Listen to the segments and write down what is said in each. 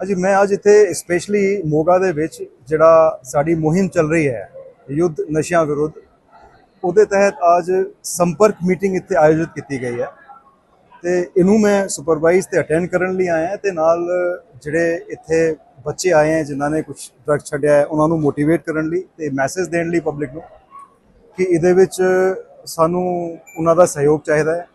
ਅਜੀ ਮੈਂ ਅੱਜ ਇੱਥੇ ਸਪੈਸ਼ਲੀ ਮੋਗਾ ਦੇ ਵਿੱਚ ਜਿਹੜਾ ਸਾਡੀ ਮੁਹਿੰਮ ਚੱਲ ਰਹੀ ਹੈ, ਯੁੱਧ ਨਸ਼ਿਆਂ ਵਿਰੁੱਧ, ਉਹਦੇ ਤਹਿਤ ਅੱਜ ਸੰਪਰਕ ਮੀਟਿੰਗ ਇੱਥੇ ਆਯੋਜਿਤ ਕੀਤੀ ਗਈ ਹੈ। ਤੇ ਇਹਨੂੰ ਮੈਂ ਸੁਪਰਵਾਈਜ਼ ਤੇ ਅਟੈਂਡ ਕਰਨ ਲਈ ਆਇਆ ਤੇ ਨਾਲ ਜਿਹੜੇ ਇੱਥੇ ਬੱਚੇ ਆਏ ਹੈ, ਜਿਨ੍ਹਾਂ ਨੇ ਕੁਝ ਡਰਗ ਛੱਡਿਆ ਹੈ, ਉਹਨਾਂ ਨੂੰ ਮੋਟੀਵੇਟ ਕਰਨ ਲਈ ਤੇ ਮੈਸੇਜ ਦੇਣ ਲਈ ਪਬਲਿਕ ਨੂੰ ਕਿ ਇਹਦੇ ਵਿੱਚ ਸਾਨੂੰ ਉਹਨਾਂ ਦਾ ਸਹਿਯੋਗ ਚਾਹੀਦਾ ਹੈ।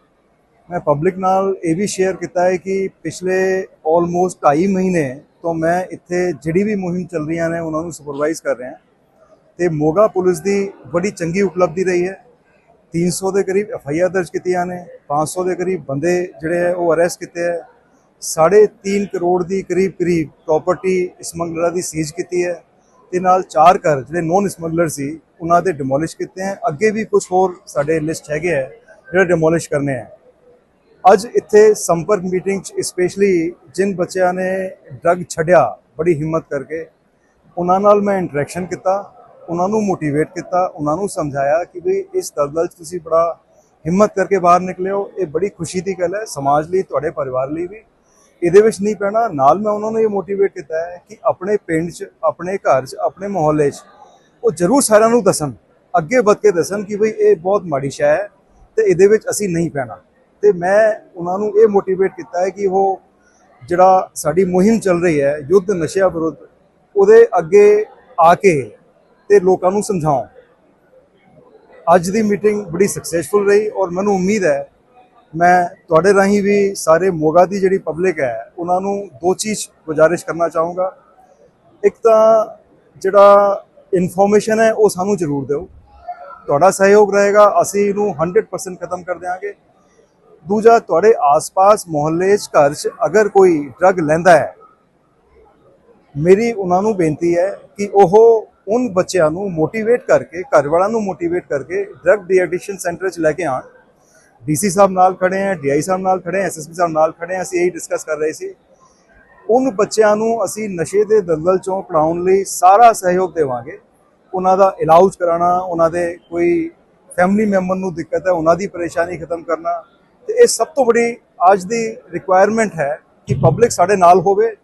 ਮੈਂ ਪਬਲਿਕ ਨਾਲ ਇਹ ਵੀ ਸ਼ੇਅਰ ਕੀਤਾ ਹੈ ਕਿ ਪਿਛਲੇ ਆਲਮੋਸਟ 2.5 ਮਹੀਨੇ ਤੋਂ ਮੈਂ ਇੱਥੇ ਜਿਹੜੀ ਵੀ ਮੁਹਿੰਮ ਚੱਲ ਰਹੀਆਂ ਨੇ, ਉਹਨਾਂ ਨੂੰ ਸੁਪਰਵਾਈਜ਼ ਕਰ ਰਿਹਾ। ਤੇ ਮੋਗਾ ਪੁਲਿਸ ਦੀ ਬੜੀ ਚੰਗੀ ਉਪਲਬਧੀ ਰਹੀ ਹੈ। 300 ਦੇ ਕਰੀਬ ਐਫ ਆਈ ਆਰ ਦਰਜ ਕੀਤੀਆਂ ਨੇ 500 ਦੇ ਕਰੀਬ ਬੰਦੇ ਜਿਹੜੇ ਹੈ ਉਹ ਅਰੈਸਟ ਕੀਤੇ ਹੈ। ਸਾਢੇ ਤਿੰਨ ਕਰੋੜ ਦੀ ਕਰੀਬ ਕਰੀਬ ਪ੍ਰਾਪਰਟੀ ਸਮਗਲਰਾਂ ਦੀ ਸੀਜ਼ ਕੀਤੀ ਹੈ। ਤੇ ਨਾਲ ਚਾਰ ਘਰ ਜਿਹੜੇ ਨੋਨ ਸਮਗਲਰ ਸੀ, ਉਹਨਾਂ ਦੇ ਡਿਮੋਲਿਸ਼ ਕੀਤੇ ਹੈ। ਅੱਗੇ ਵੀ ਕੁਝ ਹੋਰ ਸਾਡੇ ਲਿਸਟ ਹੈਗੇ ਹੈ, ਜਿਹੜੇ ਡਿਮੋਲਿਸ਼ ਕਰਨੇ ਹੈ। ਅੱਜ ਇੱਥੇ ਸੰਪਰਕ ਮੀਟਿੰਗ ਚ ਸਪੈਸ਼ਲੀ ਜਿਨ ਬੱਚਿਆਂ ਨੇ ਡਰਗ ਛੱਡਿਆ, ਬੜੀ ਹਿੰਮਤ ਕਰਕੇ, ਉਹਨਾਂ ਨਾਲ ਮੈਂ ਇੰਟਰੈਕਸ਼ਨ ਕੀਤਾ, ਉਹਨਾਂ ਨੂੰ ਮੋਟੀਵੇਟ ਕੀਤਾ, ਉਹਨਾਂ ਨੂੰ ਸਮਝਾਇਆ ਕਿ ਵੀ ਇਸ ਦਲਦਲ ਚ ਤੁਸੀਂ ਬੜਾ ਹਿੰਮਤ ਕਰਕੇ ਬਾਹਰ ਨਿਕਲਿਓ ਇਹ ਬੜੀ ਖੁਸ਼ੀ ਦੀ ਗੱਲ ਹੈ, ਸਮਾਜ ਲਈ, ਤੁਹਾਡੇ ਪਰਿਵਾਰ ਲਈ ਵੀ। ਇਹਦੇ ਵਿੱਚ ਨਹੀਂ ਪੈਣਾ, ਨਾਲ ਮੈਂ ਉਹਨਾਂ ਨੂੰ ਇਹ ਮੋਟੀਵੇਟ ਕੀਤਾ ਹੈ ਕਿ ਆਪਣੇ ਪਿੰਡ 'ਚ, ਆਪਣੇ ਘਰ 'ਚ, ਆਪਣੇ ਮੁਹੱਲੇ 'ਚ, ਉਹ ਜ਼ਰੂਰ ਸਾਰਿਆਂ ਨੂੰ ਦੱਸਣ, ਅੱਗੇ ਵੱਧ ਕੇ ਦੱਸਣ ਕਿ ਬਈ ਇਹ ਬਹੁਤ ਮਾੜੀ ਸ਼ੈ ਹੈ ਤੇ ਇਹਦੇ ਵਿੱਚ ਅਸੀਂ ਨਹੀਂ ਪੈਣਾ। ਤੇ ਮੈਂ ਉਹਨਾਂ ਨੂੰ ਇਹ ਮੋਟੀਵੇਟ ਕੀਤਾ ਹੈ ਕਿ ਉਹ ਜਿਹੜਾ ਸਾਡੀ ਮੁਹਿੰਮ ਚੱਲ ਰਹੀ ਹੈ, ਯੁੱਧ ਨਸ਼ਿਆਂ ਵਿਰੁੱਧ, ਉਹਦੇ ਅੱਗੇ ਆ ਕੇ ਤੇ ਲੋਕਾਂ ਨੂੰ ਸਮਝਾਉਣ। ਅੱਜ ਦੀ ਮੀਟਿੰਗ ਬੜੀ ਸਕਸੈਸਫੁਲ ਰਹੀ ਔਰ ਮੈਨੂੰ ਉਮੀਦ ਹੈ, ਮੈਂ ਤੁਹਾਡੇ ਰਾਹੀਂ ਵੀ ਸਾਰੇ ਮੋਗਾ ਦੀ ਜਿਹੜੀ ਪਬਲਿਕ ਹੈ, ਉਹਨਾਂ ਨੂੰ ਦੋ ਚੀਜ਼ ਗੁਜ਼ਾਰਿਸ਼ ਕਰਨਾ ਚਾਹੂੰਗਾ। ਇੱਕ ਤਾਂ ਜਿਹੜਾ ਇਨਫੋਰਮੇਸ਼ਨ ਹੈ, ਉਹ ਸਾਨੂੰ ਜ਼ਰੂਰ ਦਿਓ। ਤੁਹਾਡਾ ਸਹਿਯੋਗ ਰਹੇਗਾ, ਅਸੀਂ ਇਹਨੂੰ 100% ਖਤਮ ਕਰ ਦਿਆਂਗੇ। ਦੂਜਾ, ਤੁਹਾਡੇ ਆਸ-ਪਾਸ ਮੁਹੱਲੇ 'ਚ ਘਰ 'ਚ ਅਗਰ ਕੋਈ ਡਰਗ ਲੈਂਦਾ ਹੈ, ਮੇਰੀ ਉਹਨਾਂ ਨੂੰ ਬੇਨਤੀ ਹੈ ਕਿ ਉਹ ਉਨ ਬੱਚਿਆਂ ਨੂੰ ਮੋਟੀਵੇਟ ਕਰਕੇ, ਘਰ ਵਾਲਿਆਂ ਨੂੰ ਮੋਟੀਵੇਟ ਕਰਕੇ ਡਰਗ ਡੀਐਡਿਕਸ਼ਨ ਸੈਂਟਰ 'ਚ ਲੈ ਕੇ ਆਣ ਡੀਸੀ ਸਾਹਿਬ ਨਾਲ ਖੜੇ ਆ, ਡੀਆਈ ਸਾਹਿਬ ਨਾਲ ਖੜੇ ਆ ਐਸਐਸਪੀ ਸਾਹਿਬ ਨਾਲ ਖੜੇ ਆ, ਅਸੀਂ ਇਹੀ ਡਿਸਕਸ ਕਰ ਰਹੇ ਸੀ। ਉਨ ਬੱਚਿਆਂ ਨੂੰ ਅਸੀਂ ਨਸ਼ੇ ਦੇ ਦਲਦਲ ਚੋਂ ਕਢਾਉਣ ਲਈ ਸਾਰਾ ਸਹਿਯੋਗ ਦੇਵਾਂਗੇ। ਉਹਨਾਂ ਦਾ ਇਲਾਜ ਕਰਾਉਣਾ, ਉਹਨਾਂ ਦੇ ਕੋਈ ਫੈਮਿਲੀ ਮੈਂਬਰ ਨੂੰ ਦਿੱਕਤ ਹੈ, ਉਹਨਾਂ ਦੀ ਪਰੇਸ਼ਾਨੀ ਖਤਮ ਕਰਨਾ ਤੇ ਇਹ ਸਭ ਤੋਂ ਬੜੀ ਅੱਜ ਦੀ ਰਿਕੁਆਇਰਮੈਂਟ ਹੈ ਕਿ ਪਬਲਿਕ ਸਾਡੇ ਨਾਲ ਹੋਵੇ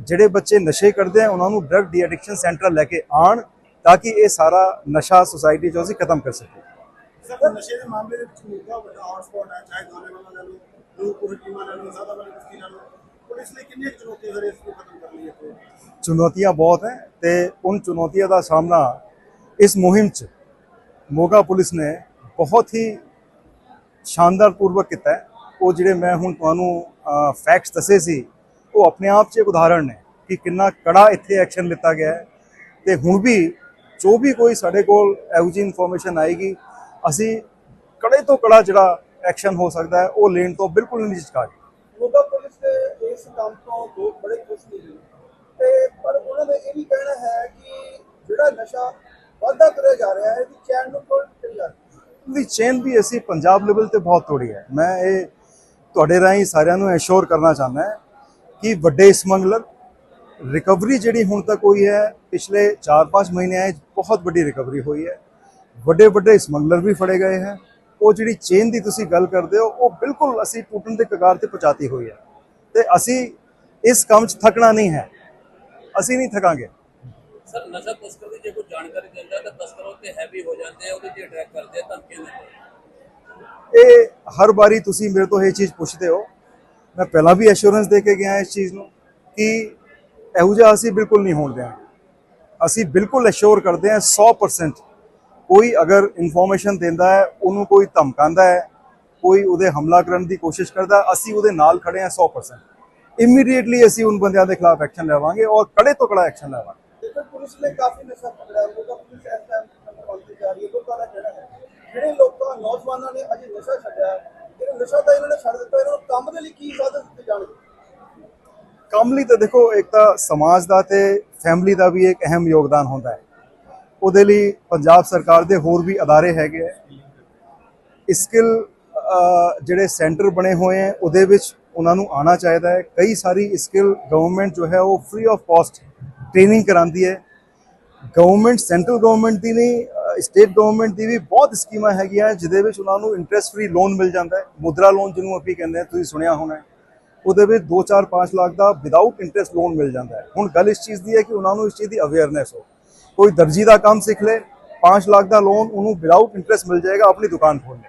ਜਿਹੜੇ ਬੱਚੇ ਨਸ਼ੇ ਕਰਦੇ ਆ ਉਹਨਾਂ ਨੂੰ ਡਰਗ ਡੀਐਡਿਕਸ਼ਨ ਸੈਂਟਰ ਲੈ ਕੇ ਆਣ ਤਾਂ ਕਿ ਇਹ ਸਾਰਾ ਨਸ਼ਾ ਸੁਸਾਇਟੀ ਚੋਂ ਅਸੀਂ ਖਤਮ ਕਰ ਸਕੀਏ। ਸਰ ਨਸ਼ੇ ਦੇ ਮਾਮਲੇ ਦੇ ਵਿੱਚ ਮੋਗਾ ਵੱਡਾ ਹੌਟਸਪੌਟ ਹੈ ਚਾਹੇ ਦਾਣੇ ਵਾਲਾ ਲੈ ਲਓ ਨੂਰਪੁਰ ਟੀਮਾਂ ਲੈ ਲਓ ਜ਼ਿਆਦਾ ਵਾਲੀ ਬਸਤੀ ਲੈ ਲਓ ਪੁਲਿਸ ਲਈ ਕਿੰਨੀਆਂ ਚੁਣੌਤੀਆਂ ਸਰ ਇਸ ਨੂੰ ਖਤਮ ਕਰਨ ਲਈ ਚੁਣੌਤੀਆਂ ਬਹੁਤ ਹੈ ਤੇ ਉਨ ਚੁਣੌਤੀਆਂ ਦਾ ਸਾਹਮਣਾ ਇਸ ਮੁਹਿੰਮ 'ਚ ਮੋਗਾ ਪੁਲਿਸ ਨੇ ਬਹੁਤ ਹੀ ਸ਼ਾਨਦਾਰ ਪੂਰਵਕ ਕੀਤਾ ਉਹ ਜਿਹੜੇ ਮੈਂ ਹੁਣ ਤੁਹਾਨੂੰ ਫੈਕਟਸ ਦੱਸੇ ਸੀ, ਉਹ ਆਪਣੇ ਆਪ 'ਚ ਇੱਕ ਉਦਾਹਰਣ ਨੇ ਕਿ ਕਿੰਨਾ ਕੜਾ ਇੱਥੇ ਐਕਸ਼ਨ ਲਿੱਤਾ ਗਿਆ ਹੈ। ਤੇ ਹੁਣ ਵੀ ਜੋ ਵੀ ਕੋਈ ਸਾਡੇ ਕੋਲ ਇਹੋ ਜਿਹੀ ਇਨਫੋਰਮੇਸ਼ਨ ਆਏਗੀ, ਅਸੀਂ ਕੜੇ ਤੋਂ ਕੜਾ ਜਿਹੜਾ ਐਕਸ਼ਨ ਹੋ ਸਕਦਾ ਹੈ, ਉਹ ਲੈਣ ਤੋਂ ਬਿਲਕੁਲ ਨਹੀਂ ਝਿਜਕਾਂਗੇ ਮੋਗਾ ਪੁਲਿਸ ਦੇ ਇਸ ਕੰਮ ਤੋਂ ਲੋਕ ਬੜੇ ਖੁਸ਼ ਨੇ ਤੇ ਪਰ ਉਹਨਾਂ ਦਾ ਇਹ ਵੀ ਕਹਿਣਾ ਹੈ ਕਿ ਜਿਹੜਾ ਨਸ਼ਾ ਵਾਧਾ ਤੁਰਿਆ ਜਾ ਰਿਹਾ ਹੈ, ਇਹਦੀ ਚੈਨ ਨੂੰ ਤੋੜ ਜਾ ਰਹੀ ਦੀ ਚੇਨ ਵੀ ਅਸੀਂ ਪੰਜਾਬ ਲੈਵਲ ਤੇ ਬਹੁਤ ਤੋੜੀ ਹੈ। ਮੈਂ ਇਹ ਤੁਹਾਡੇ ਰਾਹੀਂ ਸਾਰਿਆਂ ਨੂੰ ਐਸ਼ੋਰ ਕਰਨਾ ਚਾਹੁੰਦਾ ਹਾਂ ਕਿ ਵੱਡੇ ਸਮਗਲਰ ਰਿਕਵਰੀ ਜਿਹੜੀ ਹੁਣ ਤੱਕ ਹੋਈ ਹੈ, ਪਿਛਲੇ 4-5 ਮਹੀਨਿਆਂ ਵਿੱਚ ਬਹੁਤ ਵੱਡੀ ਰਿਕਵਰੀ ਹੋਈ ਹੈ। ਵੱਡੇ ਵੱਡੇ ਸਮਗਲਰ ਵੀ ਫੜੇ ਗਏ ਹੈ। ਉਹ ਜਿਹੜੀ ਚੇਨ ਦੀ ਤੁਸੀਂ ਗੱਲ ਕਰਦੇ ਹੋ, ਉਹ ਬਿਲਕੁਲ ਅਸੀਂ ਟੁੱਟਣ ਦੇ ਕਗਾਰ ਤੇ ਪਹੁੰਚਾਤੀ ਹੋਈ ਹੈ। ਤੇ ਅਸੀਂ ਇਸ ਕੰਮ 'ਚ ਥਕਣਾ ਨਹੀਂ ਹੈ। ਅਸੀਂ ਨਹੀਂ ਥਕਾਂਗੇ। ਸਰ, ਨਸ਼ਾ ਤਸਕਰ ਦੀ ਜੇ ਕੋਈ ਜਾਣਕਾਰੀ ਦਿੰਦਾ ਤਾਂ ਤਸਕਰ ਉਹ ਹੈਵੀ ਹੋ ਜਾਂਦੇ ਆ, ਉਹਦੇ ਤੇ ਅਟੈਕ ਕਰਦੇ ਆ ਧਮਕੀਆਂ ਦਿੰਦੇ ਇਹ ਹਰ ਵਾਰੀ ਤੁਸੀਂ ਮੇਰੇ ਤੋਂ ਇਹ ਚੀਜ਼ ਪੁੱਛਦੇ ਹੋ। ਮੈਂ ਪਹਿਲਾਂ ਵੀ ਐਸ਼ੋਰੈਂਸ ਦੇ ਕੇ ਗਿਆ ਇਸ ਚੀਜ਼ ਨੂੰ ਕਿ ਇਹੋ ਜਿਹਾ ਅਸੀਂ ਬਿਲਕੁਲ ਨਹੀਂ ਹੋਣ ਦਿਆਂ ਅਸੀਂ ਬਿਲਕੁਲ ਐਸ਼ੋਰ ਕਰਦੇ ਹਾਂ 100% ਕੋਈ ਅਗਰ ਇਨਫੋਰਮੇਸ਼ਨ ਦਿੰਦਾ ਹੈ, ਉਹਨੂੰ ਕੋਈ ਧਮਕਾਉਂਦਾ ਹੈ, ਕੋਈ ਉਹਦੇ ਹਮਲਾ ਕਰਨ ਦੀ ਕੋਸ਼ਿਸ਼ ਕਰਦਾ, ਅਸੀਂ ਉਹਦੇ ਨਾਲ ਖੜੇ ਹਾਂ 100% ਇਮੀਡੀਏਟਲੀ ਅਸੀਂ ਉਨ ਬੰਦਿਆਂ ਦੇ ਖਿਲਾਫ ਐਕਸ਼ਨ ਲਵਾਂਗੇ ਔਰ ਕੜੇ ਤੋਂ ਕੜਾ ਐਕਸ਼ਨ ਲਵਾਂਗੇ ਪੁਲਿਸ ਨੇ ਕਾਫੀ ਨਸ਼ਾ ਪਕੜਿਆ ਮੋਗਾ ਪੁਲਿਸ ਇਸ ਟਾਈਮ ਕੰਟਰੋਲ ਤੇ ਜਾ ਰਹੀ ਹੈ ਲੋਕਾਂ ਦਾ ਕਹਿਣਾ ਹੈ? ਜਿਹੜੇ ਲੋਕਾਂ, ਨੌਜਵਾਨਾਂ ਨੇ ਅਜੇ ਨਸ਼ਾ ਛੱਡਿਆ ਇਹ ਨਸ਼ਾ ਤਾਂ ਇਹਨਾਂ ਨੇ ਛੱਡ ਦਿੱਤਾ, ਇਹਨਾਂ ਨੂੰ ਕੰਮ ਦੇ ਲਈ ਕੀ ਸਾਧਨ ਦਿੱਤੇ ਜਾਣਗੇ? ਕੰਮ ਲਈ ਤਾਂ ਦੇਖੋ, ਇੱਕ ਤਾਂ ਸਮਾਜ ਦਾ ਤੇ ਫੈਮਿਲੀ ਦਾ ਵੀ ਇੱਕ ਅਹਿਮ ਯੋਗਦਾਨ ਹੁੰਦਾ ਹੈ। ਉਹਦੇ ਲਈ ਪੰਜਾਬ ਸਰਕਾਰ ਦੇ ਹੋਰ ਵੀ ਅਦਾਰੇ ਹੈਗੇ ਹੈ ਸਕਿੱਲ ਜਿਹੜੇ ਸੈਂਟਰ ਬਣੇ ਹੋਏ ਹੈ ਉਹਦੇ ਵਿੱਚ ਉਹਨਾਂ ਨੂੰ ਆਣਾ ਚਾਹੀਦਾ ਹੈ। ਕਈ ਸਾਰੀ ਸਕਿੱਲ ਗਵਰਨਮੈਂਟ ਜੋ ਹੈ, ਉਹ ਫ੍ਰੀ ਆਫ ਕਾਸਟ ਟ੍ਰੇਨਿੰਗ ਕਰਾਉਂਦੀ ਹੈ। ਗਵਰਨਮੈਂਟ ਸੈਂਟਰਲ ਗਵਰਨਮੈਂਟ ਦੀ ਨਹੀਂ ਸਟੇਟ ਗਵਰਨਮੈਂਟ ਦੀ ਵੀ ਬਹੁਤ ਸਕੀਮਾਂ ਹੈਗੀਆਂ, ਜਿਹਦੇ ਵਿੱਚ ਉਹਨਾਂ ਨੂੰ ਇੰਟਰਸਟ ਫ੍ਰੀ ਲੋਨ ਮਿਲ ਜਾਂਦਾ ਹੈ। ਮੁਦਰਾ ਲੋਨ ਜਿਹਨੂੰ ਅਸੀਂ ਕਹਿੰਦੇ ਹਾਂ, ਤੁਸੀਂ ਸੁਣਿਆ ਹੋਣਾ ਉਹਦੇ ਵਿੱਚ 2 4 5 ਲੱਖ ਦਾ ਵਿਦਆਊਟ ਇੰਟਰਸਟ ਲੋਨ ਮਿਲ ਜਾਂਦਾ ਹੈ। ਹੁਣ ਗੱਲ ਇਸ ਚੀਜ਼ ਦੀ ਹੈ ਕਿ ਉਹਨਾਂ ਨੂੰ ਇਸ ਚੀਜ਼ ਦੀ ਅਵੇਅਰਨੈਸ ਹੋ। ਕੋਈ ਦਰਜੀ ਦਾ ਕੰਮ ਸਿੱਖ ਲੈ 5 ਲੱਖ ਦਾ ਲੋਨ ਉਹਨੂੰ ਵਿਦਆਊਟ ਇੰਟਰਸਟ ਮਿਲ ਜਾਏਗਾ ਆਪਣੀ ਦੁਕਾਨ ਖੋਲ੍ਹਣ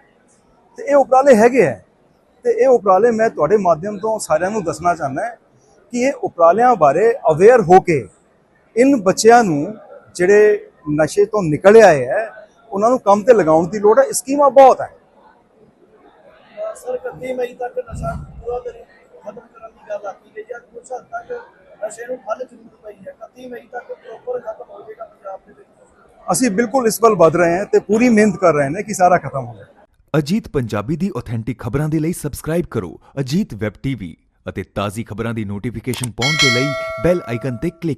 ਤੇ ਇਹ ਉਪਰਾਲੇ ਹੈਗੇ ਹੈ। ਤੇ ਇਹ ਉਪਰਾਲੇ ਮੈਂ ਤੁਹਾਡੇ ਮਾਧਿਅਮ ਤੋਂ ਸਾਰਿਆਂ ਨੂੰ ਦੱਸਣਾ ਚਾਹੁੰਦਾ ਕਿ ਇਹ ਉਪਰਾਲਿਆਂ ਬਾਰੇ ਅਵੇਅਰ ਹੋ ਕੇ, ਇਨ ਬੱਚਿਆਂ ਨੂੰ ਜਿਹੜੇ ਨਸ਼ੇ ਤੋਂ ਨਿਕਲ ਆਏ ਹੈ ਉਹਨਾਂ ਨੂੰ ਕੰਮ ਤੇ ਲਗਾਉਣ ਦੀ ਲੋੜ ਹੈ ਸਕੀਮਾਂ ਬਹੁਤ ਹੈ। ਸਰ 31 ਮਈ ਤੱਕ ਨਸ਼ਾ ਪੂਰਾ ਕਰੀ ਖਤਮ ਕਰਨ ਦੀ ਗੱਲ ਆਖੀ ਗਈ ਹੈ ਕੁਝ ਹੱਦ ਤੱਕ ਨਸ਼ੇ ਨੂੰ ਹੱਲ ਜ਼ਰੂਰ ਪਈ ਹੈ। 31 ਮਈ ਤੱਕ ਪ੍ਰੋਪਰ ਖਤਮ ਹੋ ਜਾਏਗਾ ਪੰਜਾਬ ਦੇ ਵਿੱਚ। ਅਸੀਂ ਬਿਲਕੁਲ ਇਸ ਵੱਲ ਵਧ ਰਹੇ ਹਾਂ ਤੇ ਪੂਰੀ ਮਿਹਨਤ ਕਰ ਰਹੇ ਹਾਂ ਕਿ ਸਾਰਾ ਖਤਮ ਹੋ ਜਾਏ ਅਜੀਤ ਪੰਜਾਬੀ ਦੀ ਆਥੈਂਟਿਕ ਖਬਰਾਂ ਦੇ ਲਈ ਸਬਸਕ੍ਰਾਈਬ ਕਰੋ ਅਜੀਤ ਵੈਬ ਟੀਵੀ ਅਤੇ ਤਾਜ਼ੀ ਖਬਰਾਂ ਦੀ ਨੋਟੀਫਿਕੇਸ਼ਨ ਪਾਉਣ ਦੇ ਲਈ ਬੈਲ ਆਈਕਨ ਤੇ ਕਲਿੱਕ